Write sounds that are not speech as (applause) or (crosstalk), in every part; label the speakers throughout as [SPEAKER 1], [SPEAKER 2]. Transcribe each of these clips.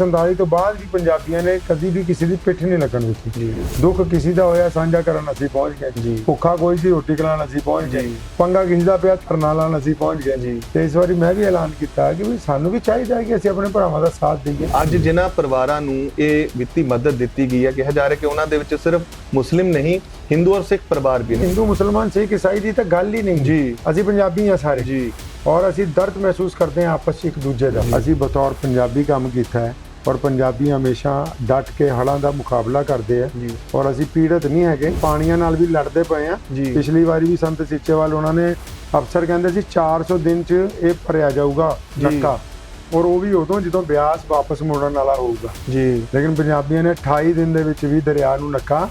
[SPEAKER 1] 47 ਤੋਂ ਬਾਅਦ ਵੀ ਪੰਜਾਬੀਆਂ ਨੇ ਕਦੀ ਵੀ ਕਿਸੇ ਦੀ ਪਿੱਠ ਨਹੀਂ ਲੱਗਣ ਦਿੱਤੀ। ਦੁੱਖ ਕਿਸੇ ਦਾ ਹੋਇਆ ਸਾਂਝਾ ਕਰਨ ਅਸੀਂ ਪਹੁੰਚ ਗਏ।
[SPEAKER 2] ਜੀ।
[SPEAKER 1] ਭੁੱਖਾ ਕੋਈ ਸੀ ਰੋਟੀ ਖਿਲਾਉਣ ਅਸੀਂ ਪਹੁੰਚ ਗਏ। ਪੰਗਾ ਕਿਸੇ ਦਾ ਪਿਆ ਧਰਨਾ ਲਾਉਣ ਅਸੀਂ ਪਹੁੰਚ ਗਏ।
[SPEAKER 2] ਜੀ।
[SPEAKER 1] ਤੇ ਇਸ ਵਾਰੀ ਮੈਂ ਵੀ ਐਲਾਨ ਕੀਤਾ ਕਿ ਵੀ ਸਾਨੂੰ ਵੀ ਚਾਹੀਦਾ ਹੈ ਕਿ ਅਸੀਂ ਆਪਣੇ ਭਰਾਵਾਂ ਦਾ ਸਾਥ ਦਈਏ।
[SPEAKER 2] ਅੱਜ ਜਿਨ੍ਹਾਂ ਪਰਿਵਾਰਾਂ ਨੂੰ ਇਹ ਵਿੱਤੀ ਮਦਦ ਦਿੱਤੀ ਗਈ ਹੈ ਕਿਹਾ ਜਾ ਰਿਹਾ ਕਿ ਉਹਨਾਂ ਦੇ ਵਿੱਚ ਸਿਰਫ ਮੁਸਲਿਮ ਨਹੀਂ ਹਿੰਦੂ ਔਰ ਸਿੱਖ ਪਰਿਵਾਰ ਵੀ ਨੇ।
[SPEAKER 1] ਹਿੰਦੂ ਮੁਸਲਮਾਨ ਸਿੱਖ ਈਸਾਈ ਦੀ ਤਾਂ ਗੱਲ ਹੀ ਨਹੀਂ।
[SPEAKER 2] ਜੀ।
[SPEAKER 1] ਅਸੀਂ ਪੰਜਾਬੀ ਹਾਂ ਸਾਰੇ।
[SPEAKER 2] ਜੀ।
[SPEAKER 1] ਔਰ ਅਸੀਂ ਦਰਦ ਮਹਿਸੂਸ ਕਰਦੇ ਹਾਂ ਆਪਸ 'ਚ ਇੱਕ ਦੂਜੇ ਦਾ। ਅਸੀਂ ਬਤੌਰ ਪੰਜਾਬੀ ਕੰਮ ਕੀਤਾ ਹੈ। ਔਰ ਪੰਜਾਬੀ ਹਮੇਸ਼ਾ ਡਟ ਕੇ ਹੜ੍ਹਾਂ ਦਾ ਮੁਕਾਬਲਾ ਕਰਦੇ ਆ। ਔਰ ਅਸੀਂ ਪੀੜਤ ਨਹੀਂ ਹੈਗੇ ਪਾਣੀਆਂ ਨਾਲ ਵੀ ਲੜਦੇ ਪਏ ਆ। ਪਿਛਲੀ ਵਾਰੀ ਵੀ ਸੰਤ ਸੀਚੇਵਾਲ ਉਹਨਾਂ ਨੇ ਅਫਸਰ ਕਹਿੰਦੇ ਸੀ 400 ਦਿਨ 'ਚ ਇਹ ਭਰਿਆ ਜਾਊਗਾ। ਨੱਕਾ। ਔਰ ਉਹ ਵੀ ਉਦੋਂ ਜਦੋਂ ਬਿਆਸ ਵਾਪਸ ਮੁੜਨ ਵਾਲਾ ਹੋਊਗਾ।
[SPEAKER 2] ਜੀ।
[SPEAKER 1] ਲੇਕਿਨ ਪੰਜਾਬੀਆਂ ਨੇ 28 ਦਿਨ ਦੇ ਵਿੱਚ ਵੀ ਦਰਿਆ ਨੂੰ ਨੱਕਾ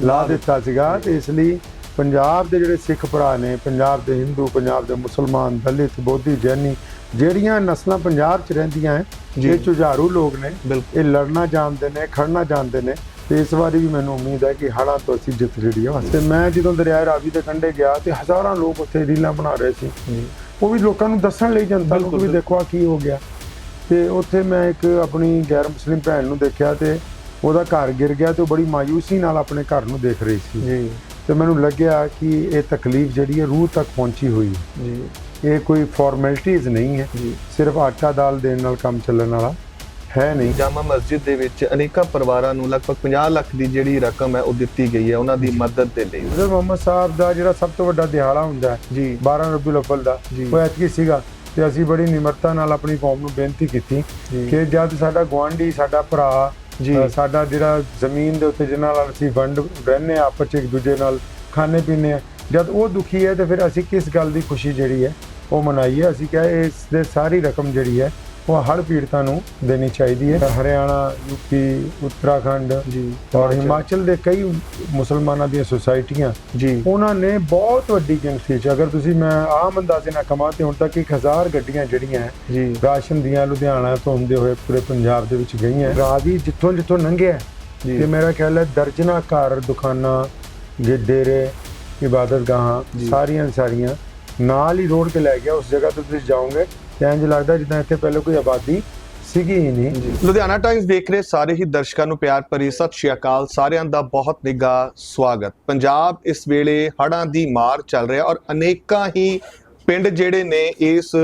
[SPEAKER 1] ਲਾ ਦਿੱਤਾ ਸੀਗਾ ਤੇ ਇਸ ਲਈ ਪੰਜਾਬ ਦੇ ਜਿਹੜੇ ਸਿੱਖ ਭਰਾ ਨੇ ਪੰਜਾਬ ਦੇ ਹਿੰਦੂ ਪੰਜਾਬ ਦੇ ਮੁਸਲਮਾਨ ਦਲਿਤ ਬੋਧੀ ਜੈਨੀ ਜਿਹੜੀਆਂ ਨਸਲਾਂ ਪੰਜਾਬ 'ਚ ਰਹਿੰਦੀਆਂ
[SPEAKER 2] ਜੀ।
[SPEAKER 1] ਇਹ ਝੁਝਾਰੂ ਲੋਕ ਨੇ। ਇਹ ਲੜਨਾ ਜਾਣਦੇ ਨੇ ਖੜਨਾ ਜਾਣਦੇ ਨੇ। ਤੇ ਇਸ ਵਾਰੀ ਵੀ ਮੈਨੂੰ ਉਮੀਦ ਹੈ ਕਿ ਹੜ੍ਹਾਂ ਤੋਂ ਅਸੀਂ ਜਿੱਤ ਜਿਹੜੀ ਹੈ ਤੇ ਮੈਂ ਜਦੋਂ ਦਰਿਆ ਰਾਵੀ ਦੇ ਕੰਢੇ ਗਿਆ ਤੇ ਹਜ਼ਾਰਾਂ ਲੋਕ ਉੱਥੇ ਰੀਲਾਂ ਬਣਾ ਰਹੇ ਸੀ। ਉਹ ਵੀ ਲੋਕਾਂ ਨੂੰ ਦੱਸਣ ਲਈ ਜਨਤਾ ਨੂੰ ਵੀ ਦੇਖੋ ਆ ਕੀ ਹੋ ਗਿਆ। ਤੇ ਉੱਥੇ ਮੈਂ ਇੱਕ ਆਪਣੀ ਗੈਰ ਮੁਸਲਿਮ ਭੈਣ ਨੂੰ ਦੇਖਿਆ ਤੇ ਉਹਦਾ ਘਰ ਗਿਰ ਗਿਆ ਤੇ ਉਹ ਬੜੀ ਮਾਯੂਸੀ ਨਾਲ ਆਪਣੇ ਘਰ ਨੂੰ ਦੇਖ ਰਹੀ ਸੀ।
[SPEAKER 2] ਜੀ।
[SPEAKER 1] ਤੇ ਮੈਨੂੰ ਲੱਗਿਆ ਕਿ ਇਹ ਤਕਲੀਫ ਜਿਹੜੀ ਹੈ ਰੂਹ ਤੱਕ ਪਹੁੰਚੀ ਹੋਈ ਹੈ।
[SPEAKER 2] ਜੀ।
[SPEAKER 1] ਇਹ ਕੋਈ ਫਾਰਮੈਲਿਟੀਜ਼ ਨਹੀਂ ਹੈ।
[SPEAKER 2] ਜੀ।
[SPEAKER 1] ਸਿਰਫ ਆਟਾ ਦਾਲ ਦੇਣ ਨਾਲ ਕੰਮ ਚੱਲਣ ਵਾਲਾ ਹੈ ਨਹੀਂ।
[SPEAKER 2] ਜਾਮਾ ਮਸਜਿਦ ਦੇ ਵਿੱਚ ਅਨੇਕਾਂ ਪਰਿਵਾਰਾਂ ਨੂੰ ਲਗਭਗ 50 ਲੱਖ ਦੀ ਜਿਹੜੀ ਰਕਮ ਹੈ ਉਹ ਦਿੱਤੀ ਗਈ ਹੈ ਉਹਨਾਂ ਦੀ ਮਦਦ ਦੇ ਲਈ।
[SPEAKER 1] ਹਜ਼ਰਤ ਮੁਹੰਮਦ ਸਾਹਿਬ ਦਾ ਜਿਹੜਾ ਸਭ ਤੋਂ ਵੱਡਾ ਦਿਹਾੜਾ ਹੁੰਦਾ ਹੈ
[SPEAKER 2] ਜੀ।
[SPEAKER 1] 12 ਰਬੀਉਲ ਅਵਲ ਦਾ। ਉਹ ਐਤਕੀ ਸੀਗਾ ਤੇ ਅਸੀਂ ਬੜੀ ਨਿਮਰਤਾ ਨਾਲ ਆਪਣੀ ਕੌਮ ਨੂੰ ਬੇਨਤੀ ਕੀਤੀ। ਕਿ ਜਦ ਸਾਡਾ ਗੁਆਂਢੀ ਸਾਡਾ ਭਰਾ
[SPEAKER 2] ਜੀ।
[SPEAKER 1] ਸਾਡਾ ਜਿਹੜਾ ਜ਼ਮੀਨ ਦੇ ਉੱਤੇ ਜਿਹਨਾਂ ਨਾਲ ਅਸੀਂ ਵੰਡ ਰਹਿੰਦੇ ਹਾਂ, ਆਪਸ 'ਚ ਇੱਕ ਦੂਜੇ ਨਾਲ ਖਾਣੇ ਪੀਣੇ ਆ ਜਦ ਉਹ ਦੁਖੀ ਹੈ ਤੇ ਫਿਰ ਅਸੀਂ ਕਿਸ ਗੱਲ ਦੀ ਖੁਸ਼ੀ ਜਿਹੜੀ ਹੈ ਉਹ ਮਨਾਈਏ ਅਸੀਂ ਕਹੇ ਇਸ ਦੇ ਸਾਰੀ ਰਕਮ ਜਿਹੜੀ ਹੈ ਉਹ ਹੜ੍ਹ ਪੀੜਤਾਂ ਨੂੰ ਦੇਣੀ ਚਾਹੀਦੀ ਹੈ। ਹਰਿਆਣਾ ਯੂਪੀ ਉੱਤਰਾਖੰਡ
[SPEAKER 2] ਜੀ
[SPEAKER 1] ਔਰ ਹਿਮਾਚਲ। ਦੇ ਕਈ ਮੁਸਲਮਾਨਾਂ ਦੀਆਂ ਸੁਸਾਇਟੀਆਂ
[SPEAKER 2] ਜੀ।
[SPEAKER 1] ਉਹਨਾਂ ਨੇ ਬਹੁਤ ਵੱਡੀ ਗਿਣਤੀ 'ਚ ਅਗਰ ਤੁਸੀਂ ਮੈਂ ਆਮ ਅੰਦਾਜ਼ੇ ਨਾਲ ਕਮਾਂ ਤੇ ਹੁਣ ਤੱਕ 1000 ਗੱਡੀਆਂ ਜਿਹੜੀਆਂ
[SPEAKER 2] ਜੀ।
[SPEAKER 1] ਰਾਸ਼ਨ ਦੀਆਂ ਲੁਧਿਆਣਾ ਤੋਂ ਹੁੰਦੇ ਹੋਏ ਪੂਰੇ ਪੰਜਾਬ ਦੇ ਵਿੱਚ ਗਈਆਂ। ਰਾਵੀ ਜਿੱਥੋਂ ਜਿੱਥੋਂ ਲੰਘਿਆ
[SPEAKER 2] ਜੀ।
[SPEAKER 1] ਤੇ ਮੇਰਾ ਖਿਆਲ ਹੈ ਦਰਜਨਾ ਘਰ ਦੁਕਾਨਾਂ ਡੇਰੇ ਇਬਾਦਤਗਾਹਾਂ। ਸਾਰੀਆਂ ਸਾਰੀਆਂ ਨਾਲ ਹੀ ਰੋਡ ਤੇ ਲੈ ਗਿਆ। ਉਸ ਜਗ੍ਹਾ ਤੇ ਤੁਸੀਂ ਜਾਓਗੇ ਤੇ ਇੰਜ ਲੱਗਦਾ ਜਿੱਦਾਂ ਇੱਥੇ ਪਹਿਲੇ ਕੋਈ ਆਬਾਦੀ ਸੀਗੀ ਹੀ ਨਹੀਂ।
[SPEAKER 2] ਲੁਧਿਆਣਾ ਟਾਈਮਸ ਦੇਖ ਰਹੇ ਸਾਰੇ ਹੀ ਦਰਸ਼ਕਾਂ ਨੂੰ ਪਿਆਰ ਭਰੀ ਸਤਿ ਸ਼੍ਰੀ ਅਕਾਲ, ਸਾਰਿਆਂ ਦਾ ਬਹੁਤ ਨਿੱਘਾ ਸਵਾਗਤ। ਪੰਜਾਬ ਇਸ ਵੇਲੇ ਹੜਾਂ ਦੀ ਮਾਰ ਚੱਲ ਰਿਹਾ ਔਰ ਅਨੇਕਾਂ ਹੀ ਪਿੰਡ ਜਿਹੜੇ ਨੇ ਇਸ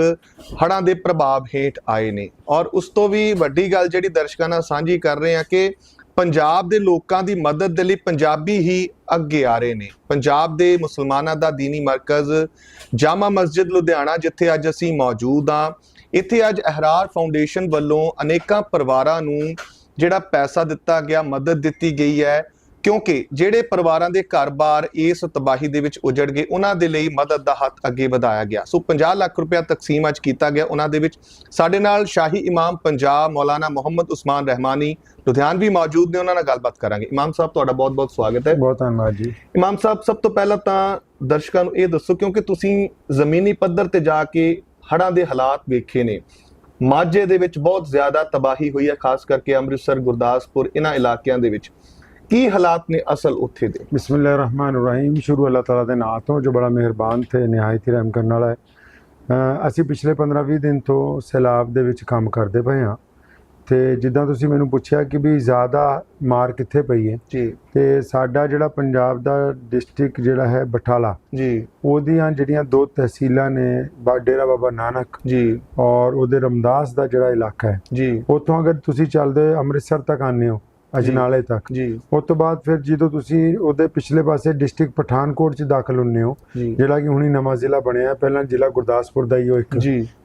[SPEAKER 2] ਹੜਾਂ ਦੇ ਪ੍ਰਭਾਵ ਹੇਠ ਆਏ ਨੇ। ਔਰ ਉਸ ਤੋਂ ਵੀ ਵੱਡੀ ਗੱਲ ਜਿਹੜੀ ਦਰਸ਼ਕਾਂ ਨਾਲ ਸਾਂਝੀ ਕਰ ਰਹੇ ਆ ਕਿ ਪੰਜਾਬ ਦੇ ਲੋਕਾਂ ਦੀ ਮਦਦ ਦੇ ਲਈ ਪੰਜਾਬੀ ਹੀ ਅੱਗੇ ਆ ਰਹੇ ਨੇ। ਪੰਜਾਬ ਦੇ ਮੁਸਲਮਾਨਾਂ ਦਾ ਦੀਨੀ ਮਰਕਜ਼ ਜਾਮਾ ਮਸਜਿਦ ਲੁਧਿਆਣਾ, ਜਿੱਥੇ ਅੱਜ ਅਸੀਂ ਮੌਜੂਦ ਹਾਂ। ਇੱਥੇ ਅੱਜ ਅਹਿਰਾਰ ਫਾਊਂਡੇਸ਼ਨ ਵੱਲੋਂ ਅਨੇਕਾਂ ਪਰਿਵਾਰਾਂ ਨੂੰ ਜਿਹੜਾ ਪੈਸਾ ਦਿੱਤਾ ਗਿਆ, ਮਦਦ ਦਿੱਤੀ ਗਈ ਹੈ। ਕਿਉਂਕਿ ਜਿਹੜੇ ਪਰਿਵਾਰਾਂ ਦੇ ਘਰ-ਬਾਰ ਇਸ ਤਬਾਹੀ ਦੇ ਵਿੱਚ ਉਜੜ ਗਏ ਉਹਨਾਂ ਦੇ ਲਈ ਮਦਦ ਦਾ ਹੱਥ ਅੱਗੇ ਵਧਾਇਆ ਗਿਆ। ਸੋ 50 ਲੱਖ ਰੁਪਇਆ ਤਕਸੀਮ ਅੱਜ ਕੀਤਾ ਗਿਆ। ਉਹਨਾਂ ਦੇ ਵਿੱਚ ਸਾਡੇ ਨਾਲ ਸ਼ਾਹੀ ਇਮਾਮ ਪੰਜਾਬ ਮੌਲਾਨਾ ਮੁਹੰਮਦ ਉਸਮਾਨ ਰਹਿਮਾਨੀ ਲੁਧਿਆਣਵੀ ਮੌਜੂਦ ਨੇ। ਉਹਨਾਂ ਨਾਲ ਗੱਲਬਾਤ ਕਰਾਂਗੇ। ਇਮਾਮ ਸਾਹਿਬ ਤੁਹਾਡਾ ਬਹੁਤ-ਬਹੁਤ ਸਵਾਗਤ ਹੈ।
[SPEAKER 1] ਬਹੁਤ ਧੰਨਵਾਦ ਜੀ।
[SPEAKER 2] ਇਮਾਮ ਸਾਹਿਬ ਸਭ ਤੋਂ ਪਹਿਲਾਂ ਤਾਂ ਦਰਸ਼ਕਾਂ ਨੂੰ ਇਹ ਦੱਸੋ ਕਿਉਂਕਿ ਤੁਸੀਂ ਜ਼ਮੀਨੀ ਪੱਧਰ ਤੇ ਜਾ ਕੇ ਹੜ੍ਹਾਂ ਦੇ ਹਾਲਾਤ ਵੇਖੇ ਨੇ। ਮਾਝੇ ਦੇ ਵਿੱਚ ਬਹੁਤ ਜ਼ਿਆਦਾ ਤਬਾਹੀ ਹੋਈ ਹੈ ਖਾਸ ਕਰਕੇ ਅੰਮ੍ਰਿਤਸਰ ਗੁਰਦਾਸਪੁਰ ਇਹਨਾਂ ਇਲਾਕਿਆਂ ਦੇ ਵਿੱਚ। ਕੀ ਹਾਲਾਤ ਨੇ ਅਸਲ ਉੱਥੇ ਦੇ?
[SPEAKER 1] ਬਿਸਮਿਲ੍ਲਾਹਿਰਰਹਿਮਾਨਿਰਰਹੀਮ। ਸ਼ੁਰੂ ਅੱਲਾਹ ਤਾਲਾ ਦੇ ਨਾਮ ਤੋਂ ਜੋ ਬੜਾ ਮਿਹਰਬਾਨ ਤੇ ਨਿਹਾਇਤ ਹੀ ਰਹਿਮ ਕਰਨ ਵਾਲਾ ਹੈ। ਅਸੀਂ ਪਿਛਲੇ 15-20 ਦਿਨ ਤੋਂ ਸੈਲਾਬ ਦੇ ਵਿੱਚ ਕੰਮ ਕਰਦੇ ਪਏ ਹਾਂ। ਤੇ ਜਿੱਦਾਂ ਤੁਸੀਂ ਮੈਨੂੰ ਪੁੱਛਿਆ ਕਿ ਵੀ ਜ਼ਿਆਦਾ ਮਾਰ ਕਿੱਥੇ ਪਈ ਹੈ?
[SPEAKER 2] ਜੀ।
[SPEAKER 1] ਤੇ ਸਾਡਾ ਜਿਹੜਾ ਪੰਜਾਬ ਦਾ ਡਿਸਟ੍ਰਿਕਟ ਜਿਹੜਾ ਹੈ ਬਠਾਲਾ
[SPEAKER 2] ਜੀ।
[SPEAKER 1] ਉਹਦੀਆਂ ਜਿਹੜੀਆਂ ਦੋ ਤਹਿਸੀਲਾਂ ਨੇ ਡੇਰਾ ਬਾਬਾ ਨਾਨਕ
[SPEAKER 2] ਜੀ।
[SPEAKER 1] ਔਰ ਉਹਦੇ ਰਮਦਾਸ ਦਾ ਜਿਹੜਾ ਇਲਾਕਾ ਹੈ
[SPEAKER 2] ਜੀ।
[SPEAKER 1] ਉੱਥੋਂ ਅਗਰ ਤੁਸੀਂ ਚੱਲਦੇ ਅੰਮ੍ਰਿਤਸਰ ਤੱਕ ਆਉਂਦੇ ਹੋ ਅਜਨਾਲੇ ਤੱਕ।
[SPEAKER 2] ਜੀ।
[SPEAKER 1] ਉਸ ਤੋਂ ਬਾਅਦ ਫਿਰ ਜਦੋਂ ਤੁਸੀਂ ਉਹਦੇ ਪਿਛਲੇ ਪਾਸੇ ਡਿਸਟ੍ਰਿਕਟ ਪਠਾਨਕੋਟ ਚ ਦਾਖਲ ਹੁੰਨੇ ਹੋ ਜਿਹੜਾ ਕਿ ਹੁਣੀ ਨਵਾਂ ਜ਼ਿਲ੍ਹਾ ਬਣਿਆ ਪਹਿਲਾਂ ਜ਼ਿਲ੍ਹਾ ਗੁਰਦਾਸਪੁਰ ਦਾ ਹੀ ਉਹ ਇੱਕ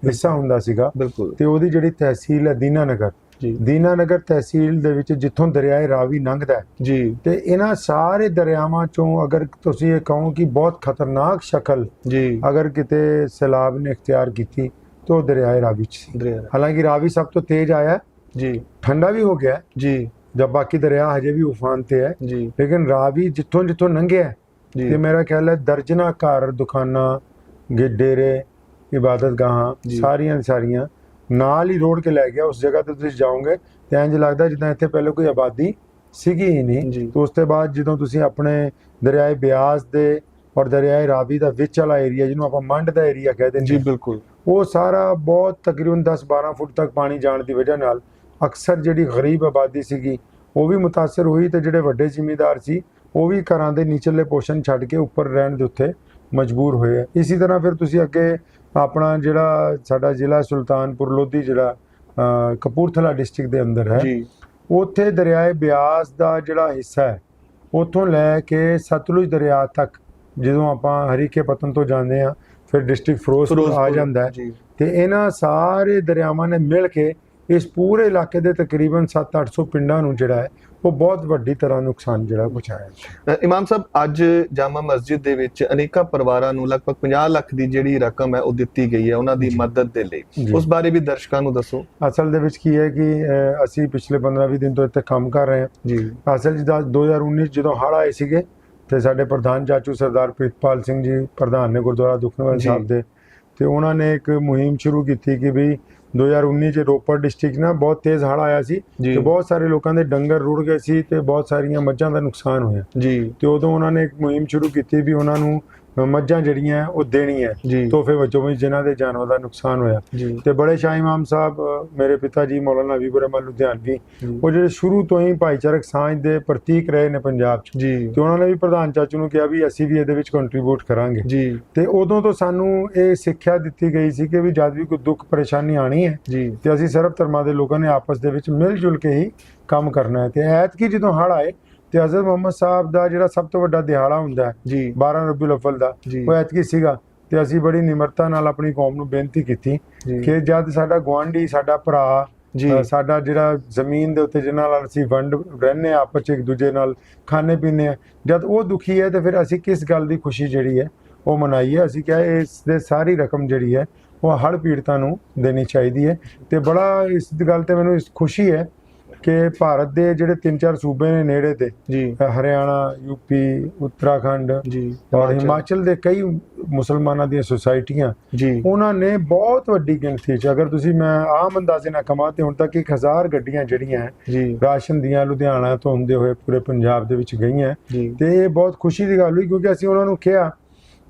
[SPEAKER 1] ਹਿੱਸਾ ਹੁੰਦਾ ਸੀਗਾ। ਤੇ ਉਹਦੀ ਜਿਹੜੀ ਤਹਿਸੀਲ ਹੈ ਦੀਨਾਨਗਰ।
[SPEAKER 2] ਜੀ।
[SPEAKER 1] ਦੀਨਾਨਗਰ ਤਹਿਸੀਲ ਦੇ ਵਿੱਚ ਜਿੱਥੋਂ ਦਰਿਆਏ ਰਾਵੀ ਲੰਘਦਾ
[SPEAKER 2] ਜੀ।
[SPEAKER 1] ਤੇ ਇਹਨਾਂ ਸਾਰੇ ਦਰਿਆਵਾਂ ਚੋਂ ਅਗਰ ਤੁਸੀਂ ਇਹ ਕਹੋ ਕਿ ਬਹੁਤ ਖਤਰਨਾਕ ਸ਼ਕਲ
[SPEAKER 2] ਜੀ।
[SPEAKER 1] ਅਗਰ ਕਿਤੇ ਸੈਲਾਬ ਨੇ ਇਖਤਿਆਰ ਕੀਤੀ ਤਾਂ ਦਰਿਆਏ ਰਾਵੀ ਚ ਸੀ। ਹਾਲਾਂਕਿ ਰਾਵੀ ਸਭ ਤੋਂ ਤੇਜ਼ ਆਇਆ।
[SPEAKER 2] ਜੀ।
[SPEAKER 1] ਠੰਡਾ ਵੀ ਹੋ ਗਿਆ।
[SPEAKER 2] ਜੀ।
[SPEAKER 1] ਜਦ ਬਾਕੀ ਦਰਿਆ ਹਜੇ ਵੀ ਉਫਾਨ ਤੇ ਹੈ।
[SPEAKER 2] ਜੀ।
[SPEAKER 1] ਲੇਕਿਨ ਰਾਵੀ ਜਿੱਥੋਂ ਜਿੱਥੋਂ ਲੰਘਿਆ ਹੈ,
[SPEAKER 2] ਜੀ।
[SPEAKER 1] ਤੇ ਮੇਰਾ ਖਿਆਲ ਹੈ ਦਰਜਨਾ ਘਰ ਦੁਕਾਨਾਂ ਡੇਰੇ ਇਬਾਦਤਗਾਹਾਂ
[SPEAKER 2] ਜੀ।
[SPEAKER 1] ਸਾਰੀਆਂ ਸਾਰੀਆਂ ਨਾਲ ਹੀ ਰੋਡ ਕੇ ਲੈ ਗਿਆ। ਉਸ ਜਗ੍ਹਾ ਤੇ ਤੁਸੀਂ ਜਾਓਗੇ ਤੇ ਇੰਜ ਲੱਗਦਾ ਜਿੱਦਾਂ ਇੱਥੇ ਪਹਿਲੇ ਕੋਈ ਆਬਾਦੀ ਸੀਗੀ ਹੀ ਨਹੀਂ।
[SPEAKER 2] ਜੀ।
[SPEAKER 1] ਤੇ ਉਸ ਤੋਂ ਬਾਅਦ ਜਦੋਂ ਤੁਸੀਂ ਆਪਣੇ ਦਰਿਆਏ ਬਿਆਸ ਦੇ ਔਰ ਦਰਿਆਏ ਰਾਵੀ ਦਾ ਵਿੱਚ ਵਾਲਾ ਏਰੀਆ ਜਿਹਨੂੰ ਆਪਾਂ ਮੰਡ ਦਾ ਏਰੀਆ ਕਹਿੰਦੇ
[SPEAKER 2] ਜੀ
[SPEAKER 1] ਨੇ
[SPEAKER 2] ਬਿਲਕੁਲ।
[SPEAKER 1] ਉਹ ਸਾਰਾ ਬਹੁਤ ਤਕਰੀਬਨ 10-12 ਫੁੱਟ ਤੱਕ ਪਾਣੀ ਜਾਣ ਦੀ ਵਜ੍ਹਾ ਨਾਲ ਅਕਸਰ ਜਿਹੜੀ ਗਰੀਬ ਆਬਾਦੀ ਸੀਗੀ ਉਹ ਵੀ ਮੁਤਾਸਰ ਹੋਈ ਤੇ ਜਿਹੜੇ ਵੱਡੇ ਜ਼ਿਮੀਂਦਾਰ ਸੀ ਉਹ ਵੀ ਘਰਾਂ ਦੇ ਨੀਚਲੇ ਪੋਸ਼ਨ ਛੱਡ ਕੇ ਉੱਪਰ ਰਹਿਣ ਦੇ ਉੱਤੇ ਮਜਬੂਰ ਹੋਏ ਇਸੇ ਤਰ੍ਹਾਂ ਫਿਰ ਤੁਸੀਂ ਅੱਗੇ ਆਪਣਾ ਜਿਹੜਾ ਸਾਡਾ ਜ਼ਿਲ੍ਹਾ ਸੁਲਤਾਨਪੁਰ ਲੋਧੀ ਜਿਹੜਾ ਕਪੂਰਥਲਾ ਡਿਸਟ੍ਰਿਕਟ ਦੇ ਅੰਦਰ ਹੈ
[SPEAKER 2] ਜੀ।
[SPEAKER 1] ਉੱਥੇ ਦਰਿਆਏ ਬਿਆਸ ਦਾ ਜਿਹੜਾ ਹਿੱਸਾ ਹੈ ਉੱਥੋਂ ਲੈ ਕੇ ਸਤਲੁਜ ਦਰਿਆ ਤੱਕ ਜਦੋਂ ਆਪਾਂ ਹਰੀਕੇ ਪਤਨ ਤੋਂ ਜਾਂਦੇ ਆ ਫਿਰ ਡਿਸਟ੍ਰਿਕਟ ਫਿਰੋਜ਼ਪੁਰ ਆ ਜਾਂਦਾ ਹੈ ਤੇ ਇਹਨਾਂ ਸਾਰੇ ਦਰਿਆਵਾਂ ਨੇ ਮਿਲ ਕੇ ਇਸ ਪੂਰੇ ਇਲਾਕੇ ਦੇ ਤਕਰੀਬਨ 7-800 ਪਿੰਡਾਂ ਨੂੰ ਜਿਹੜਾ ਹੈ ਉਹ ਬਹੁਤ ਵੱਡੀ ਤਰ੍ਹਾਂ ਨੁਕਸਾਨ ਜਿਹੜਾ ਪਹੁੰਚਾਇਆ
[SPEAKER 2] ਇਮਾਮ ਸਾਹਿਬ ਅੱਜ ਜਾਮਾ ਮਸਜਿਦ ਦੇ ਵਿੱਚ ਅਨੇਕਾਂ ਪਰਿਵਾਰਾਂ ਨੂੰ ਲਗਭਗ 50 ਲੱਖ ਦੀ ਜਿਹੜੀ ਰਕਮ ਹੈ ਉਹ ਦਿੱਤੀ ਗਈ ਹੈ ਉਹਨਾਂ ਦੀ
[SPEAKER 1] ਜੀ।
[SPEAKER 2] ਮਦਦ ਦੇ ਲਈ
[SPEAKER 1] ਜੀ।
[SPEAKER 2] ਉਸ ਬਾਰੇ ਵੀ ਦਰਸ਼ਕਾਂ ਨੂੰ ਦੱਸੋ
[SPEAKER 1] ਅਸਲ ਦੇ ਵਿੱਚ ਕੀ ਹੈ ਕਿ ਅਸੀਂ ਪਿਛਲੇ 15-20 ਦਿਨ ਤੋਂ ਇੱਥੇ ਕੰਮ ਕਰ ਰਹੇ ਹਾਂ
[SPEAKER 2] ਜੀ
[SPEAKER 1] ਅਸਲ ਜਿਹਦਾ 2019 ਜਦੋਂ ਹੜ੍ਹ ਆਏ ਸੀਗੇ ਤੇ ਸਾਡੇ ਪ੍ਰਧਾਨ ਚਾਚੂ ਸਰਦਾਰ ਪ੍ਰਿਤਪਾਲ ਸਿੰਘ ਜੀ ਪ੍ਰਧਾਨ ਨੇ ਗੁਰਦੁਆਰਾ ਦੁਖਨਿਵਾਰਨ
[SPEAKER 2] ਜੀ।
[SPEAKER 1] ਸਾਹਿਬ ਦੇ ਤੇ ਉਹਨਾਂ ਨੇ ਇੱਕ ਮੁਹਿੰਮ ਸ਼ੁਰੂ ਕੀਤੀ ਕਿ ਵੀ 2019 ਚ ਰੋਪੜ ਡਿਸਟ੍ਰਿਕਟ ਨਾ ਬਹੁਤ ਤੇਜ਼ ਹੜ੍ਹ ਆਇਆ ਸੀ ਤੇ ਬਹੁਤ ਸਾਰੇ ਲੋਕਾਂ ਦੇ ਡੰਗਰ ਰੁੜ ਗਏ ਸੀ ਤੇ ਬਹੁਤ ਸਾਰੀਆਂ ਮੱਝਾਂ ਦਾ ਨੁਕਸਾਨ ਹੋਇਆ।
[SPEAKER 2] ਜੀ।
[SPEAKER 1] ਤੇ ਉਦੋਂ ਉਹਨਾਂ ਨੇ ਇੱਕ ਮੁਹਿੰਮ ਸ਼ੁਰੂ ਕੀਤੀ ਵੀ ਉਹਨਾਂ ਨੂੰ ਮੱਝਾਂ ਜਿਹੜੀਆਂ ਉਹ ਦੇਣੀਆਂ
[SPEAKER 2] ਜੀ।
[SPEAKER 1] ਤੋਹਫੇ ਵਜੋਂ ਵੀ ਜਿਨ੍ਹਾਂ ਦੇ ਜਾਨਵਰ ਦਾ ਨੁਕਸਾਨ ਹੋਇਆ। ਤੇ ਬੜੇ ਸ਼ਾਹ ਇਮਾਮ ਸਾਹਿਬ ਮੇਰੇ ਪਿਤਾ ਜੀ ਮੌਲਾਨਾ ਹਬੀਬੁਰ ਰਹਿਮਾਨ ਲੁਧਿਆਣਵੀ। ਉਹ ਜਿਹੜੇ ਸ਼ੁਰੂ ਤੋਂ ਹੀ ਭਾਈਚਾਰਕ ਸਾਂਝ ਦੇ ਪ੍ਰਤੀਕ ਰਹੇ ਨੇ ਪੰਜਾਬ 'ਚ। ਤੇ ਉਹਨਾਂ ਨੇ ਵੀ ਪ੍ਰਧਾਨ ਚਾਚੂ ਨੂੰ ਕਿਹਾ ਵੀ ਅਸੀਂ ਵੀ ਇਹਦੇ ਵਿੱਚ ਕੰਟਰੀਬਿਊਟ ਕਰਾਂਗੇ। ਤੇ ਉਦੋਂ ਤੋਂ ਸਾਨੂੰ ਇਹ ਸਿੱਖਿਆ ਦਿੱਤੀ ਗਈ ਸੀ ਕਿ ਵੀ ਜਦ ਵੀ ਕੋਈ ਦੁੱਖ ਪਰੇਸ਼ਾਨੀ ਆਣੀ ਹੈ ਤੇ ਅਸੀਂ ਸਰਬ ਧਰਮਾਂ ਦੇ ਲੋਕਾਂ ਨੇ ਆਪਸ ਦੇ ਵਿੱਚ ਮਿਲ ਜੁਲ ਕੇ ਹੀ ਕੰਮ ਕਰਨਾ ਹੈ। ਤੇ ਐਤਕੀ ਜਦੋਂ ਹੜ੍ਹ ਆਏ ਤੇ ਹਜ਼ਰਤ ਮੁਹੰਮਦ ਸਾਹਿਬ ਦਾ ਜਿਹੜਾ ਸਭ ਤੋਂ ਵੱਡਾ ਦਿਹਾੜਾ ਹੁੰਦਾ ਹੈ
[SPEAKER 2] ਜੀ।
[SPEAKER 1] 12 ਰਬੀਉਲ ਅਵਲ ਦਾ ਉਹ ਐਤਕੀ ਸੀਗਾ ਤੇ ਅਸੀਂ ਬੜੀ ਨਿਮਰਤਾ ਨਾਲ ਆਪਣੀ ਕੌਮ ਨੂੰ ਬੇਨਤੀ ਕੀਤੀ ਕਿ ਜਦ ਸਾਡਾ ਗਵਾਂਢੀ ਸਾਡਾ ਭਰਾ
[SPEAKER 2] ਜੀ।
[SPEAKER 1] ਸਾਡਾ ਜਿਹੜਾ ਜ਼ਮੀਨ ਦੇ ਉੱਤੇ ਜਿਨ੍ਹਾਂ ਨਾਲ ਅਸੀਂ ਵੰਡ ਰਹਿੰਦੇ ਹਾਂ ਆਪਸ ਚ ਇੱਕ ਦੂਜੇ ਨਾਲ ਖਾਣੇ ਪੀਣੇ ਆ ਜਦ ਉਹ ਦੁਖੀ ਹੈ ਤੇ ਫਿਰ ਅਸੀਂ ਕਿਸ ਗੱਲ ਦੀ ਖੁਸ਼ੀ ਜਿਹੜੀ ਹੈ ਉਹ ਮਨਾਈਏ ਅਸੀਂ ਕਿਹਾ ਇਸ ਦੇ ਸਾਰੀ ਰਕਮ ਜਿਹੜੀ ਹੈ ਉਹ ਹੜ੍ਹ ਪੀੜਤਾਂ ਨੂੰ ਦੇਣੀ ਚਾਹੀਦੀ ਹੈ ਤੇ ਬੜਾ ਇਸ ਗੱਲ ਤੇ ਮੈਨੂੰ ਖੁਸ਼ੀ ਹੈ ਕਿ ਭਾਰਤ ਦੇ ਜਿਹੜੇ ਤਿੰਨ ਚਾਰ ਸੂਬੇ ਨੇ ਨੇੜੇ ਤੇ
[SPEAKER 2] ਜੀ।
[SPEAKER 1] ਹਰਿਆਣਾ ਯੂਪੀ ਉੱਤਰਾਖੰਡ
[SPEAKER 2] ਜੀ
[SPEAKER 1] ਔਰ ਹਿਮਾਚਲ। ਦੇ ਕਈ ਮੁਸਲਮਾਨਾਂ ਦੀਆਂ ਸੁਸਾਇਟੀਆਂ
[SPEAKER 2] ਜੀ।
[SPEAKER 1] ਉਹਨਾਂ ਨੇ ਬਹੁਤ ਵੱਡੀ ਗਿਣਤੀ 'ਚ ਅਗਰ ਤੁਸੀਂ ਮੈਂ ਆਮ ਅੰਦਾਜ਼ੇ ਨਾਲ ਕਮਾਂ ਤੇ ਹੁਣ ਤੱਕ 1000 ਗੱਡੀਆਂ ਜਿਹੜੀਆਂ
[SPEAKER 2] ਜੀ।
[SPEAKER 1] ਰਾਸ਼ਨ ਦੀਆਂ ਲੁਧਿਆਣਾ ਤੋਂ ਹੁੰਦੇ ਹੋਏ ਪੂਰੇ ਪੰਜਾਬ ਦੇ ਵਿੱਚ ਗਈਆਂ ਤੇ ਇਹ ਬਹੁਤ ਖੁਸ਼ੀ ਦੀ ਗੱਲ ਹੋਈ ਕਿਉਂਕਿ ਅਸੀਂ ਉਹਨਾਂ ਨੂੰ ਕਿਹਾ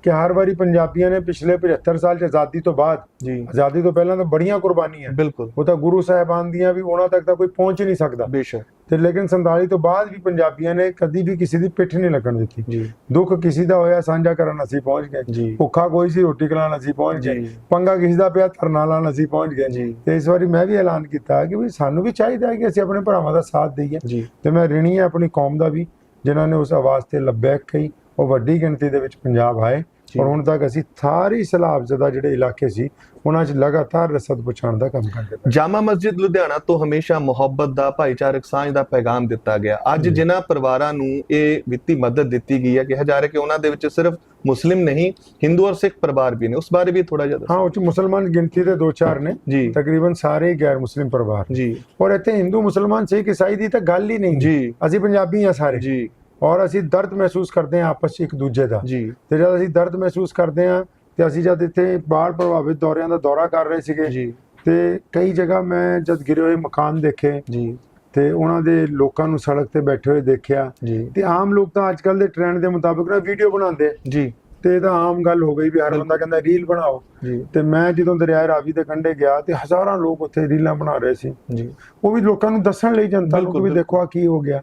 [SPEAKER 1] ਕਿ ਹਰ ਵਾਰੀ ਪੰਜਾਬੀਆਂ ਨੇ ਪਿਛਲੇ 75 ਸਾਲ 'ਚ ਆਜ਼ਾਦੀ ਤੋਂ ਬਾਅਦ
[SPEAKER 2] ਜੀ।
[SPEAKER 1] ਆਜ਼ਾਦੀ ਤੋਂ ਪਹਿਲਾਂ ਤਾਂ ਬੜੀਆਂ ਕੁਰਬਾਨੀਆਂ
[SPEAKER 2] ਬਿਲਕੁਲ।
[SPEAKER 1] ਉਹ ਤਾਂ ਗੁਰੂ ਸਾਹਿਬਾਨ ਦੀਆਂ ਵੀ ਉਹਨਾਂ ਤੱਕ ਤਾਂ ਕੋਈ ਪਹੁੰਚ ਨਹੀਂ ਸਕਦਾ।
[SPEAKER 2] ਬੇਸ਼ੱਕ।
[SPEAKER 1] ਤੇ ਲੇਕਿਨ 47 ਤੋਂ ਬਾਅਦ ਵੀ ਪੰਜਾਬੀਆਂ ਨੇ ਕਦੀ ਵੀ ਕਿਸੇ ਦੀ ਪਿੱਠ ਨਹੀਂ ਲੱਗਣ ਦਿੱਤੀ।
[SPEAKER 2] ਜੀ।
[SPEAKER 1] ਦੁੱਖ ਕਿਸੇ ਦਾ ਹੋਇਆ ਸਾਂਝਾ ਕਰਨ ਅਸੀਂ ਪਹੁੰਚ ਗਏ। ਭੁੱਖਾ ਕੋਈ ਸੀ ਰੋਟੀ ਖਿਲਾਉਣ ਅਸੀਂ ਪਹੁੰਚ ਗਏ। ਪੰਗਾ ਕਿਸੇ ਦਾ ਪਿਆ ਧਰਨਾ ਲਾਉਣ ਅਸੀਂ ਪਹੁੰਚ ਗਏ।
[SPEAKER 2] ਜੀ।
[SPEAKER 1] ਤੇ ਇਸ ਵਾਰੀ ਮੈਂ ਵੀ ਐਲਾਨ ਕੀਤਾ ਕਿ ਵੀ ਸਾਨੂੰ ਵੀ ਚਾਹੀਦਾ ਹੈ ਕਿ ਅਸੀਂ ਆਪਣੇ ਭਰਾਵਾਂ ਦਾ ਸਾਥ ਦਈਏ। ਤੇ ਮੈਂ ਰਿਣੀ ਹਾਂ ਆਪਣੀ ਕੌਮ ਦਾ ਵੀ ਜਿਨ੍ਹਾਂ ਨੇ ਉਸ ਆਵਾਜ਼ ਤੇ ਲੱਬੈਕ ਕਹੀ ਉਹ ਵੱਡੀ ਗਿਣਤੀ ਦੇ ਵਿੱਚ ਪੰਜਾਬ ਆਏ। ਔਰ ਹੁਣ ਤੱਕ ਅਸੀਂ ਸਾਰੀ ਸਲਾਬਜ਼ਦਾ ਜਿਹੜੇ ਇਲਾਕੇ ਸੀ ਉਹਨਾਂ 'ਚ ਲਗਾਤਾਰ ਰਸਦ ਪਹੁੰਚਾਉਣ ਦਾ ਕੰਮ ਕਰਦੇ ਪਏ।
[SPEAKER 2] ਜਾਮਾ ਮਸਜਿਦ ਲੁਧਿਆਣਾ ਤੋਂ ਹਮੇਸ਼ਾ ਮੁਹੱਬਤ ਦਾ ਭਾਈਚਾਰਕ ਸਾਂਝ ਦਾ ਪੈਗਾਮ ਦਿੱਤਾ ਗਿਆ। ਅੱਜ। ਜਿਨ੍ਹਾਂ ਪਰਿਵਾਰਾਂ ਨੂੰ ਇਹ ਵਿੱਤੀ ਮਦਦ ਦਿੱਤੀ ਗਈ ਹੈ ਕਿਹਾ ਜਾ ਰਿਹਾ ਕਿ ਉਹਨਾਂ ਦੇ ਵਿੱਚ ਸਿਰਫ ਮੁਸਲਿਮ ਨਹੀਂ ਹਿੰਦੂ ਔਰ ਸਿੱਖ ਪਰਿਵਾਰ ਵੀ ਨੇ। ਉਸ ਬਾਰੇ ਵੀ ਥੋੜਾ ਜਿਹਾ
[SPEAKER 1] ਹਾਂ ਉਹ 'ਚ ਮੁਸਲਮਾਨ ਗਿਣਤੀ ਦੇ ਦੋ ਚਾਰ ਨੇ।
[SPEAKER 2] ਜੀ।
[SPEAKER 1] ਤਕਰੀਬਨ ਸਾਰੇ ਗੈਰ ਮੁਸਲਿਮ ਪਰਿਵਾਰ
[SPEAKER 2] ਜੀ।
[SPEAKER 1] ਔਰ ਇੱਥੇ ਹਿੰਦੂ ਮੁਸਲਮਾਨ ਸਿੱਖ ਈਸਾਈ ਦੀ ਤਾਂ ਗੱਲ ਹੀ ਨਹੀਂ।
[SPEAKER 2] ਜੀ।
[SPEAKER 1] ਅਸੀਂ ਪੰਜਾਬੀ ਹਾਂ ਸਾਰੇ।
[SPEAKER 2] ਜੀ।
[SPEAKER 1] ਔਰ ਅਸੀਂ ਦਰਦ ਮਹਿਸੂਸ ਕਰਦੇ ਹਾਂ ਆਪਸ 'ਚ ਇੱਕ ਦੂਜੇ ਦਾ।
[SPEAKER 2] ਜੀ।
[SPEAKER 1] ਤੇ ਜਦ ਅਸੀਂ ਦਰਦ ਮਹਿਸੂਸ ਕਰਦੇ ਹਾਂ ਤੇ ਅਸੀਂ ਜਦ ਇੱਥੇ ਬਾੜ ਪ੍ਰਭਾਵਿਤ ਦੌਰਿਆਂ ਦਾ ਦੌਰਾ ਕਰ ਰਹੇ ਸੀਗੇ
[SPEAKER 2] ਜੀ।
[SPEAKER 1] ਤੇ ਕਈ ਜਗ੍ਹਾ ਮੈਂ ਜਦ ਗਿਰੇ ਹੋਏ ਮਕਾਨ ਦੇਖੇ
[SPEAKER 2] ਜੀ।
[SPEAKER 1] ਤੇ ਉਹਨਾਂ ਦੇ ਲੋਕਾਂ ਨੂੰ ਸੜਕ ਤੇ ਬੈਠੇ ਹੋਏ ਦੇਖਿਆ ਤੇ ਆਮ ਲੋਕ ਤਾਂ ਅੱਜਕੱਲ ਦੇ ਟ੍ਰੈਂਡ ਦੇ ਮੁਤਾਬਕ ਨਾ ਵੀਡੀਓ ਬਣਾਉਂਦੇ।
[SPEAKER 2] ਜੀ।
[SPEAKER 1] ਤੇ ਇਹ ਤਾਂ ਆਮ ਗੱਲ ਹੋ ਗਈ ਵੀ ਹਰ। ਬੰਦਾ ਕਹਿੰਦਾ ਰੀਲ ਬਣਾਓ।
[SPEAKER 2] ਜੀ।
[SPEAKER 1] ਤੇ ਮੈਂ ਜਦੋਂ ਦਰਿਆ ਰਾਵੀ ਦੇ ਕੰਢੇ ਗਿਆ ਤੇ ਹਜ਼ਾਰਾਂ ਲੋਕ ਉੱਥੇ ਰੀਲਾਂ ਬਣਾ ਰਹੇ ਸੀ।
[SPEAKER 2] ਜੀ।
[SPEAKER 1] ਉਹ ਵੀ ਲੋਕਾਂ ਨੂੰ ਦੱਸਣ ਲਈ ਜਨਤਾ ਨੂੰ ਵੀ ਦੇਖੋ ਆ ਕੀ ਹੋ ਗਿਆ।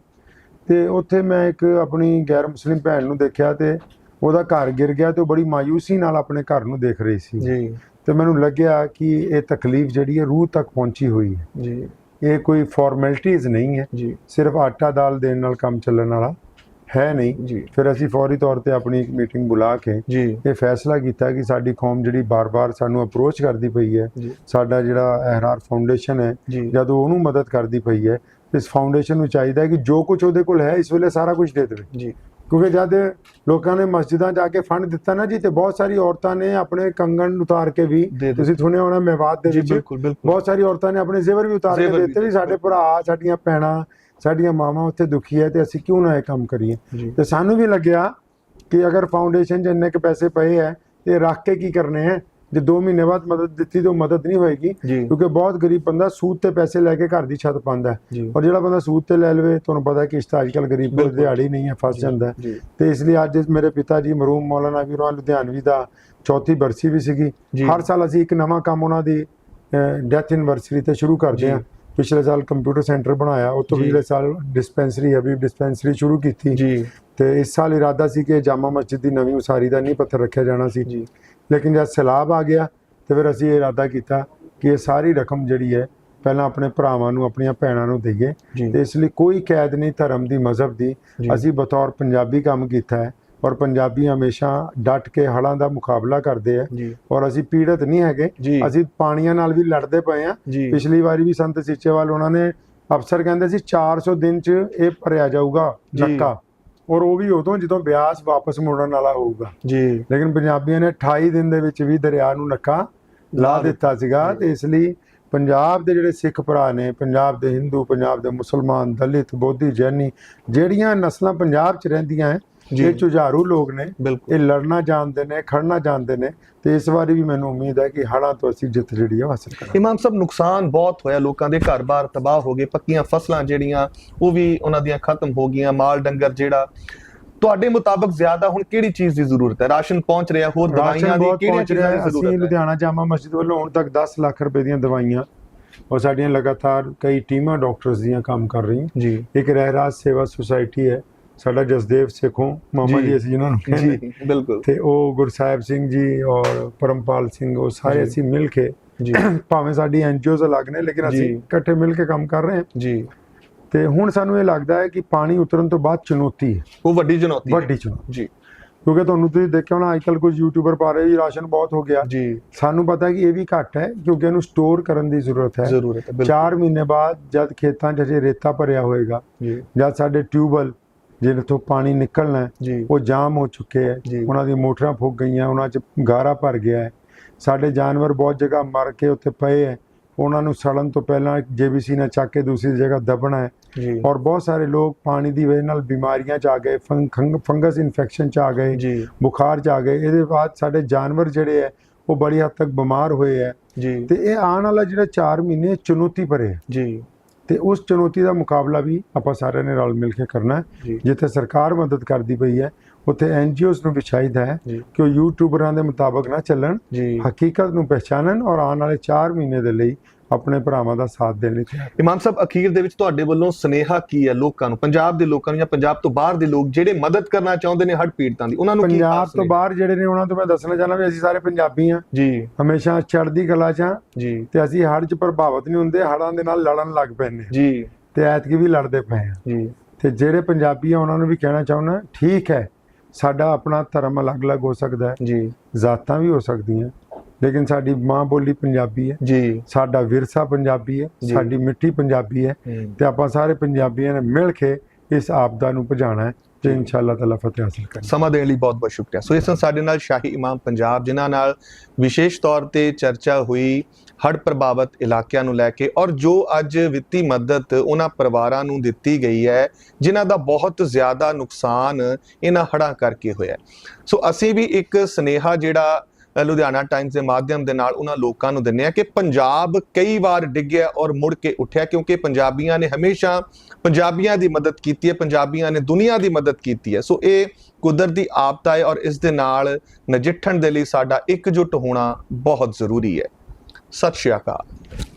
[SPEAKER 1] ਤੇ ਉੱਥੇ ਮੈਂ ਇੱਕ ਆਪਣੀ ਗੈਰ ਮੁਸਲਿਮ ਭੈਣ ਨੂੰ ਦੇਖਿਆ ਤੇ ਉਹਦਾ ਘਰ ਗਿਰ ਗਿਆ ਤੇ ਉਹ ਬੜੀ ਮਾਯੂਸੀ ਨਾਲ ਆਪਣੇ ਘਰ ਨੂੰ ਦੇਖ ਰਹੀ ਸੀ।
[SPEAKER 2] ਜੀ।
[SPEAKER 1] ਤੇ ਮੈਨੂੰ ਲੱਗਿਆ ਕਿ ਇਹ ਤਕਲੀਫ ਜਿਹੜੀ ਹੈ ਰੂਹ ਤੱਕ ਪਹੁੰਚੀ ਹੋਈ ਹੈ।
[SPEAKER 2] ਜੀ।
[SPEAKER 1] ਇਹ ਕੋਈ ਫਾਰਮੈਲਿਟੀਜ਼ ਨਹੀਂ ਹੈ।
[SPEAKER 2] ਜੀ।
[SPEAKER 1] ਸਿਰਫ ਆਟਾ ਦਾਲ ਦੇਣ ਨਾਲ ਕੰਮ ਚੱਲਣ ਵਾਲਾ ਹੈ ਨਹੀਂ।
[SPEAKER 2] ਜੀ।
[SPEAKER 1] ਫਿਰ ਅਸੀਂ ਫੌਰੀ ਤੌਰ ਤੇ ਆਪਣੀ ਇੱਕ ਮੀਟਿੰਗ ਬੁਲਾ ਕੇ
[SPEAKER 2] ਜੀ।
[SPEAKER 1] ਇਹ ਫੈਸਲਾ ਕੀਤਾ ਕਿ ਸਾਡੀ ਕੌਮ ਜਿਹੜੀ ਬਾਰ-ਬਾਰ ਸਾਨੂੰ ਅਪਰੋਚ ਕਰਦੀ ਪਈ ਹੈ। ਸਾਡਾ ਜਿਹੜਾ ਅਹਿਰਾਰ ਫਾਊਂਡੇਸ਼ਨ ਹੈ ਜਦੋਂ ਉਹਨੂੰ ਮਦਦ ਕਰਦੀ ਪਈ ਹੈ ਇਸ ਫਾਊਂਡੇਸ਼ਨ ਨੂੰ ਚਾਹੀਦਾ ਹੈ ਕਿ ਜੋ ਕੁਝ ਉਹਦੇ ਕੋਲ ਹੈ ਇਸ ਵੇਲੇ ਸਾਰਾ ਕੁਝ ਦੇ ਦੇਵੇ।
[SPEAKER 2] ਜੀ।
[SPEAKER 1] ਕਿਉਂਕਿ ਜਦ ਲੋਕਾਂ ਨੇ ਮਸਜਿਦਾਂ ਜਾ ਕੇ ਫੰਡ ਦਿੱਤਾ ਨਾ ਜੀ ਤੇ ਬਹੁਤ ਸਾਰੀ ਔਰਤਾਂ ਨੇ ਆਪਣੇ ਕੰਗਣ ਉਤਾਰ ਕੇ ਵੀ। ਤੁਸੀਂ ਸੁਣਿਆ ਹੋਣਾ ਮੇਵਾਤ ਦੇ ਵਿੱਚ। ਬਹੁਤ ਸਾਰੀ ਔਰਤਾਂ ਨੇ ਆਪਣੇ ਜ਼ੇਵਰ ਵੀ ਉਤਾਰ ਕੇ ਦਿੱਤੇ ਵੀ ਸਾਡੇ ਭਰਾ ਸਾਡੀਆਂ ਭੈਣਾਂ ਸਾਡੀਆਂ ਮਾਵਾਂ ਉੱਥੇ ਦੁਖੀ ਹੈ ਤੇ ਅਸੀਂ ਕਿਉਂ ਨਾ ਇਹ ਕੰਮ ਕਰੀਏ? ਤੇ ਸਾਨੂੰ ਵੀ ਲੱਗਿਆ ਕਿ ਅਗਰ ਫਾਊਂਡੇਸ਼ਨ ਇੰਨੇ ਕੁ ਪੈਸੇ ਪਏ ਹੈ ਤੇ ਰੱਖ ਕੇ ਕੀ ਕਰਨੇ ਹੈ? ਜੇ 2 ਮਹੀਨੇ ਬਾਅਦ ਮਦਦ ਦਿੱਤੀ ਤਾਂ ਉਹ ਮਦਦ ਨਹੀਂ ਹੋਏਗੀ ਕਿਉਂਕਿ ਬਹੁਤ ਗਰੀਬ ਬੰਦਾ ਸੂਦ ਤੇ ਪੈਸੇ ਲੈ ਕੇ ਘਰ ਦੀ ਛੱਤ ਪਾਉਂਦਾ ਔਰ ਜਿਹੜਾ ਬੰਦਾ ਸੂਦ ਤੇ ਲੈ ਲਵੇ ਤੁਹਾਨੂੰ ਪਤਾ ਕਿ ਇਸ ਤਾਂ ਅੱਜਕੱਲ ਗਰੀਬ ਕੋਲ। ਦਿਹਾੜੀ ਨਹੀਂ ਹੈ ਫਸ ਜਾਂਦਾ ਤੇ ਇਸ ਲਈ ਅੱਜ ਮੇਰੇ ਪਿਤਾ ਜੀ ਮਰਹੂਮ ਮੌਲਾਨਾ ਵੀਰਾਂ ਲੁਧਿਆਣਵੀ ਦਾ ਚੌਥੀ ਬਰਸੀ ਵੀ ਸੀਗੀ। ਹਰ ਸਾਲ ਅਸੀਂ ਇੱਕ ਨਵਾਂ ਕੰਮ ਉਹਨਾਂ ਦੀ ਡੈਥ ਐਨਵਰਸਰੀ ਤੇ ਸ਼ੁਰੂ ਕਰਦੇ। ਹਾਂ। ਪਿਛਲੇ ਸਾਲ ਕੰਪਿਊਟਰ ਸੈਂਟਰ ਬਣਾਇਆ ਉਹ ਤੋਂ। ਪਿਛਲੇ ਸਾਲ ਡਿਸਪੈਂਸਰੀ ਹਬੀਬ ਡਿਸਪੈਂਸਰੀ ਸ਼ੁਰੂ ਕੀਤੀ।
[SPEAKER 2] ਜੀ।
[SPEAKER 1] ਤੇ ਇਸ ਸਾਲ ਇਰਾਦਾ ਸੀ ਕਿ ਜਾਮਾ ਮਸਜਿਦ ਦੀ ਨਵੀਂ ਉਸਾਰੀ ਦਾ ਨੀਂਹ ਪੱਥਰ ਰੱਖਿਆ ਜਾਣਾ ਸੀ।
[SPEAKER 2] ਜੀ।
[SPEAKER 1] ਲੇਕਿਨ ਜਦ ਸੈਲਾਬ ਆ ਗਿਆ ਤੇ ਫਿਰ ਅਸੀਂ ਇਹ ਇਰਾਦਾ ਕੀਤਾ ਕਿ ਇਹ ਸਾਰੀ ਰਕਮ ਜਿਹੜੀ ਹੈ ਪਹਿਲਾਂ ਆਪਣੇ ਭਰਾਵਾਂ ਨੂੰ ਆਪਣੀਆਂ ਭੈਣਾਂ ਨੂੰ ਦਈਏ। ਤੇ ਇਸ ਲਈ ਕੋਈ ਕੈਦ ਨਹੀਂ ਧਰਮ ਦੀ ਮਜ਼ਹਬ ਦੀ। ਅਸੀਂ ਬਤੌਰ ਪੰਜਾਬੀ ਕੰਮ ਕੀਤਾ ਹੈ। ਔਰ ਪੰਜਾਬੀ ਹਮੇਸ਼ਾ ਡਟ ਕੇ ਹੜ੍ਹਾਂ ਦਾ ਮੁਕਾਬਲਾ ਕਰਦੇ ਆ। ਔਰ ਅਸੀਂ ਪੀੜਤ ਨਹੀਂ ਹੈਗੇ। ਅਸੀਂ ਪਾਣੀਆਂ ਨਾਲ ਵੀ ਲੜਦੇ ਪਏ ਆ। ਪਿਛਲੀ ਵਾਰੀ ਵੀ ਸੰਤ ਸੀਚੇਵਾਲ ਉਹਨਾਂ ਨੇ ਅਫਸਰ ਕਹਿੰਦੇ ਸੀ 400 ਦਿਨ ਚ ਇਹ ਭਰਿਆ ਜਾਊਗਾ। ਨੱਕਾ। ਔਰ ਉਹ ਵੀ ਉਦੋਂ ਜਦੋਂ ਬਿਆਸ ਵਾਪਸ ਮੁੜਨ ਵਾਲਾ ਹੋਊਗਾ।
[SPEAKER 2] ਜੀ।
[SPEAKER 1] ਲੇਕਿਨ ਪੰਜਾਬੀਆਂ ਨੇ 28 ਦਿਨ ਦੇ ਵਿੱਚ ਵੀ ਦਰਿਆ ਨੂੰ ਨੱਕਾ ਲਾ ਦਿੱਤਾ ਸੀਗਾ। ਤੇ ਇਸ ਲਈ ਪੰਜਾਬ ਦੇ ਜਿਹੜੇ ਸਿੱਖ ਭਰਾ ਨੇ ਪੰਜਾਬ ਦੇ ਹਿੰਦੂ ਪੰਜਾਬ ਦੇ ਮੁਸਲਮਾਨ ਦਲਿਤ ਬੋਧੀ ਜੈਨੀ ਜਿਹੜੀਆਂ ਨਸਲਾਂ ਪੰਜਾਬ 'ਚ ਰਹਿੰਦੀਆਂ
[SPEAKER 2] ਜੀ।
[SPEAKER 1] ਇਹ ਝੁਝਾਰੂ ਲੋਕ ਨੇ। ਇਹ ਲੜਨਾ ਜਾਣਦੇ ਨੇ ਖੜਨਾ ਜਾਣਦੇ ਨੇ। ਤੇ ਇਸ ਵਾਰੀ ਵੀ ਮੈਨੂੰ ਉਮੀਦ ਹੈ ਕਿ ਹੜ੍ਹਾਂ ਤੋਂ ਅਸੀਂ ਜਿੱਤ ਜਿਹੜੀ ਹੈ ਉਹ ਹਾਸਲ ਕਰਾਂਗੇ।
[SPEAKER 2] ਇਮਾਮ ਸਾਹਿਬ ਨੁਕਸਾਨ ਬਹੁਤ ਹੋਇਆ। ਲੋਕਾਂ ਦੇ ਘਰ-ਬਾਰ ਤਬਾਹ ਹੋ ਗਏ। ਪੱਕੀਆਂ ਫਸਲਾਂ ਜਿਹੜੀਆਂ ਉਹ ਵੀ ਉਹਨਾਂ ਦੀਆਂ ਖਤਮ ਹੋ ਗਈਆਂ। ਮਾਲ ਡੰਗਰ ਜਿਹੜਾ ਤੁਹਾਡੇ ਮੁਤਾਬਕ ਜ਼ਿਆਦਾ ਹੁਣ ਕਿਹੜੀ ਚੀਜ਼ ਦੀ ਜ਼ਰੂਰਤ ਹੈ? ਰਾਸ਼ਨ ਪਹੁੰਚ ਰਿਹਾ ਹੋਰ ਦਵਾਈਆਂ ਦੀ
[SPEAKER 1] ਪਹੁੰਚ
[SPEAKER 2] ਚੀਜ਼ਾਂ ਦੀ
[SPEAKER 1] ਹੈ। ਅਸੀਂ
[SPEAKER 2] ਜ਼ਰੂਰਤ ਹੈ?
[SPEAKER 1] ਲੁਧਿਆਣਾ ਜਾਮਾ ਮਸਜਿਦ ਵੱਲੋਂ ਹੁਣ ਤੱਕ 10 ਲੱਖ ਰੁਪਏ ਦੀਆਂ ਦਵਾਈਆਂ ਔਰ ਸਾਡੀਆਂ ਲਗਾਤਾਰ ਕਈ ਟੀਮਾਂ ਡਾਕਟਰਸ ਦੀਆਂ ਕੰਮ ਕਰ ਰਹੀਆਂ।
[SPEAKER 2] ਜੀ।
[SPEAKER 1] ਇੱਕ ਰਹਿਰਾਜ ਸੇਵਾ ਸੁਸਾਇਟੀ ਹੈ। ਸਾਡਾ ਜਸਦੇਵ ਸਿੱਖੋਂ ਮਾਮਾ
[SPEAKER 2] ਜੀ।
[SPEAKER 1] ਅਸੀਂ ਜਿਨ੍ਹਾਂ ਨੂੰ ਕਹਿੰਦੇ
[SPEAKER 2] ਜੀ ਬਿਲਕੁਲ।
[SPEAKER 1] ਤੇ ਉਹ ਗੁਰਸਾਹਿਬ ਸਿੰਘ ਜੀ ਔਰ ਪਰਮਪਾਲ ਸਿੰਘ ਉਹ ਸਾਰੇ। ਅਸੀਂ ਮਿਲ ਕੇ
[SPEAKER 2] ਜੀ। (coughs)
[SPEAKER 1] ਭਾਵੇਂ ਸਾਡੀ ਐਨਜੀਓਜ਼ ਅਲੱਗ ਨੇ ਲੇਕਿਨ ਅਸੀਂ। ਇਕੱਠੇ ਮਿਲ ਕੇ ਕੰਮ ਕਰ ਰਹੇ ਹਾਂ।
[SPEAKER 2] ਜੀ।
[SPEAKER 1] ਤੇ ਹੁਣ ਸਾਨੂੰ ਇਹ ਲੱਗਦਾ ਹੈ ਕਿ ਪਾਣੀ ਉਤਰਨ ਤੋਂ ਬਾਅਦ ਚੁਣੌਤੀ ਹੈ।
[SPEAKER 2] ਉਹ ਵੱਡੀ ਚੁਣੌਤੀ ਹੈ।
[SPEAKER 1] ਵੱਡੀ ਚੁਣੌਤੀ।
[SPEAKER 2] ਜੀ।
[SPEAKER 1] ਕਿਉਂਕਿ ਤੁਹਾਨੂੰ ਤੁਸੀਂ ਦੇਖਿਆ ਹੋਣਾ ਅੱਜਕੱਲ ਕੁਝ ਯੂਟਿਊਬਰ ਪਾ ਰਹੇ ਜੀ ਰਾਸ਼ਨ ਬਹੁਤ ਹੋ ਗਿਆ।
[SPEAKER 2] ਜੀ।
[SPEAKER 1] ਸਾਨੂੰ ਪਤਾ ਹੈ ਕਿ ਇਹ ਵੀ ਘੱਟ ਹੈ ਕਿਉਂਕਿ ਇਹਨੂੰ ਸਟੋਰ ਕਰਨ ਦੀ ਜ਼ਰੂਰਤ ਹੈ।
[SPEAKER 2] ਜ਼ਰੂਰਤ ਹੈ ਬਿਲਕੁਲ।
[SPEAKER 1] 4 ਮਹੀਨੇ ਬਾਅਦ ਜਦ ਖੇਤਾਂ 'ਚ ਰੇਤਾ ਭਰਿਆ ਹੋਏਗਾ
[SPEAKER 2] ਜੀ।
[SPEAKER 1] ਜਦ ਸਾਡੇ ਟਿਊਬਲ ਤੋਂ ਪਾਣੀ ਨਿਕਲਣਾ ਉਹ ਜਾਮ ਹੋ ਚੁੱਕੇ ਹੈ। ਉਹਨਾਂ ਦੀ ਮੋਟਰਾਂ ਫੁੱਕ ਗਈਆਂ ਉਹਨਾਂ 'ਚ ਗਾਰਾ ਭਰ ਗਿਆ ਹੈ। ਸਾਡੇ ਜਾਨਵਰ ਬਹੁਤ ਜਗ੍ਹਾ ਮਰ ਕੇ ਉੱਥੇ ਪਏ ਹੈ। ਉਹਨਾਂ ਨੂੰ ਸੜਨ ਤੋਂ ਪਹਿਲਾਂ ਜੀਬੀਸੀ ਨੇ ਚੱਕ ਕੇ ਦੂਸਰੀ ਜਗ੍ਹਾ ਦਬਣਾ ਹੈ। ਔਰ ਬਹੁਤ ਸਾਰੇ ਲੋਕ ਪਾਣੀ ਦੀ ਵਜ੍ਹਾ ਨਾਲ ਬਿਮਾਰੀਆਂ 'ਚ ਆ ਗਏ ਫੰਗਸ ਇਨਫੈਕਸ਼ਨ 'ਚ ਆ ਗਏ ਬੁਖਾਰ 'ਚ ਆ ਗਏ। ਇਹਦੇ ਬਾਅਦ ਸਾਡੇ ਜਾਨਵਰ ਜਿਹੜੇ ਹੈ ਉਹ ਬੜੀ ਹੱਦ ਤੱਕ ਬਿਮਾਰ ਹੋਏ ਹੈ। ਤੇ ਇਹ ਆਉਣ ਵਾਲਾ ਜਿਹੜਾ 4 ਮਹੀਨੇ ਚੁਣੌਤੀ ਭਰੇ ਹੈ।
[SPEAKER 2] ਜੀ।
[SPEAKER 1] ਤੇ ਉਸ ਚੁਣੌਤੀ ਦਾ ਮੁਕਾਬਲਾ ਵੀ ਆਪਾਂ ਸਾਰਿਆਂ ਨੇ ਰਲ ਮਿਲ ਕੇ ਕਰਨਾ ਹੈ। ਜਿੱਥੇ ਸਰਕਾਰ ਮਦਦ ਕਰਦੀ ਪਈ ਹੈ ਉੱਥੇ ਐਨਜੀਓਜ਼ ਨੂੰ ਵੀ ਚਾਹੀਦਾ ਹੈ ਕਿ ਉਹ ਯੂਟਿਊਬਰਾਂ ਦੇ ਮੁਤਾਬਕ ਨਾ ਚੱਲਣ ਹਕੀਕਤ ਨੂੰ ਪਛਾਣਨ ਔਰ ਆਉਣ ਵਾਲੇ 4 ਮਹੀਨੇ ਦੇ ਲਈ ਆਪਣੇ ਭਰਾਵਾਂ ਦਾ ਸਾਥ ਦੇਣ ਲਈ ਤਿਆਰ।
[SPEAKER 2] ਇਮਾਮ ਸਾਹਿਬ ਅਖੀਰ ਦੇ ਵਿੱਚ ਤੁਹਾਡੇ ਵੱਲੋਂ ਸਨੇਹਾ ਕੀ ਹੈ ਲੋਕਾਂ ਨੂੰ? ਪੰਜਾਬ ਦੇ ਲੋਕਾਂ ਨੂੰ ਜਾਂ ਪੰਜਾਬ ਤੋਂ ਬਾਹਰ ਦੇ ਲੋਕ ਜਿਹੜੇ ਮਦਦ ਕਰਨਾ ਚਾਹੁੰਦੇ ਨੇ ਹੜ੍ਹ ਪੀੜਤਾਂ ਦੀ ਉਹਨਾਂ ਨੂੰ ਕੀ
[SPEAKER 1] ਪੰਜਾਬ ਤੋਂ? ਬਾਹਰ ਜਿਹੜੇ ਨੇ ਉਹਨਾਂ ਤੋਂ ਮੈਂ ਦੱਸਣਾ ਚਾਹੁੰਦਾ ਵੀ ਅਸੀਂ ਸਾਰੇ ਪੰਜਾਬੀ ਹਾਂ।
[SPEAKER 2] ਜੀ।
[SPEAKER 1] ਹਮੇਸ਼ਾ ਚੜ੍ਹਦੀ ਕਲਾ 'ਚ
[SPEAKER 2] ਜੀ।
[SPEAKER 1] ਤੇ ਅਸੀਂ ਹੜ੍ਹ 'ਚ ਪ੍ਰਭਾਵਿਤ ਨਹੀਂ ਹੁੰਦੇ ਹੜ੍ਹਾਂ ਦੇ ਨਾਲ ਲੜਨ ਲੱਗ ਪੈਂਦੇ ਹਾਂ।
[SPEAKER 2] ਜੀ।
[SPEAKER 1] ਤੇ ਐਤਕੀ ਵੀ ਲੜਦੇ ਪਏ ਹਾਂ।
[SPEAKER 2] ਜੀ।
[SPEAKER 1] ਤੇ ਜਿਹੜੇ ਪੰਜਾਬੀ ਆ ਉਹਨਾਂ ਨੂੰ ਵੀ ਕਹਿਣਾ ਚਾਹੁੰਦਾ ਠੀਕ ਹੈ ਸਾਡਾ ਆਪਣਾ ਧਰਮ ਅਲੱਗ-ਅਲੱਗ ਹੋ ਸਕਦਾ ਹੈ।
[SPEAKER 2] ਜੀ।
[SPEAKER 1] ਜ਼ਾਤਾਂ ਵੀ ਹੋ ਸਕਦੀਆਂ। ਲੇਕਿਨ ਸਾਡੀ ਮਾਂ ਬੋਲੀ ਪੰਜਾਬੀ ਹੈ।
[SPEAKER 2] ਜੀ।
[SPEAKER 1] ਸਾਡਾ ਵਿਰਸਾ ਪੰਜਾਬੀ ਹੈ। ਸਾਡੀ ਮਿੱਟੀ ਪੰਜਾਬੀ ਹੈ। ਤੇ ਆਪਾਂ ਸਾਰੇ ਪੰਜਾਬੀਆਂ ਨੇ ਮਿਲ ਕੇ ਇਸ ਆਪਦਾ ਨੂੰ ਭਜਾਣਾ ਹੈ ਤੇ ਇਨਸ਼ਾਅੱਲਾ ਤਾਲਾ ਫਤਿਹ ਹਾਸਲ ਕਰਨੀ
[SPEAKER 2] ਸਮਾਂ ਦੇਣ ਲਈ ਬਹੁਤ ਬਹੁਤ ਸ਼ੁਕਰੀਆ। ਸੋ ਇਸ ਸਾਡੇ ਨਾਲ ਸ਼ਾਹੀ ਇਮਾਮ ਪੰਜਾਬ ਜਿਨ੍ਹਾਂ ਨਾਲ ਵਿਸ਼ੇਸ਼ ਤੌਰ ਤੇ ਚਰਚਾ ਹੋਈ ਹੜ੍ਹ ਪ੍ਰਭਾਵਿਤ ਇਲਾਕਿਆਂ ਨੂੰ ਲੈ ਕੇ ਔਰ ਜੋ ਅੱਜ ਵਿੱਤੀ ਮਦਦ ਉਹਨਾਂ ਪਰਿਵਾਰਾਂ ਨੂੰ ਦਿੱਤੀ ਗਈ ਹੈ ਜਿਨ੍ਹਾਂ ਦਾ ਬਹੁਤ ਜ਼ਿਆਦਾ ਨੁਕਸਾਨ ਇਹਨਾਂ ਹੜ੍ਹਾਂ ਕਰਕੇ ਹੋਇਆ। ਸੋ ਅਸੀਂ ਵੀ ਇੱਕ ਸਨੇਹਾ ਜਿਹੜਾ ਲੁਧਿਆਣਾ ਟਾਈਮਸ ਦੇ ਮਾਧਿਅਮ ਦੇ ਨਾਲ ਉਹਨਾਂ ਲੋਕਾਂ ਨੂੰ ਦਿੰਨੇ ਆ ਕਿ ਪੰਜਾਬ ਕਈ ਵਾਰ ਡਿੱਗਿਆ ਔਰ ਮੁੜ ਕੇ ਉੱਠਿਆ ਕਿਉਂਕਿ ਪੰਜਾਬੀਆਂ ਨੇ ਹਮੇਸ਼ਾ ਪੰਜਾਬੀਆਂ ਦੀ ਮਦਦ ਕੀਤੀ ਹੈ, ਪੰਜਾਬੀਆਂ ਨੇ ਦੁਨੀਆ ਦੀ ਮਦਦ ਕੀਤੀ ਹੈ। ਸੋ ਇਹ ਕੁਦਰਤੀ ਆਪਦਾ ਹੈ ਔਰ ਇਸ ਦੇ ਨਾਲ ਨਜਿੱਠਣ ਦੇ ਲਈ ਸਾਡਾ ਇਕਜੁੱਟ ਹੋਣਾ ਬਹੁਤ ਜ਼ਰੂਰੀ ਹੈ। ਸਤਿ ਸ਼੍ਰੀ ਅਕਾਲ।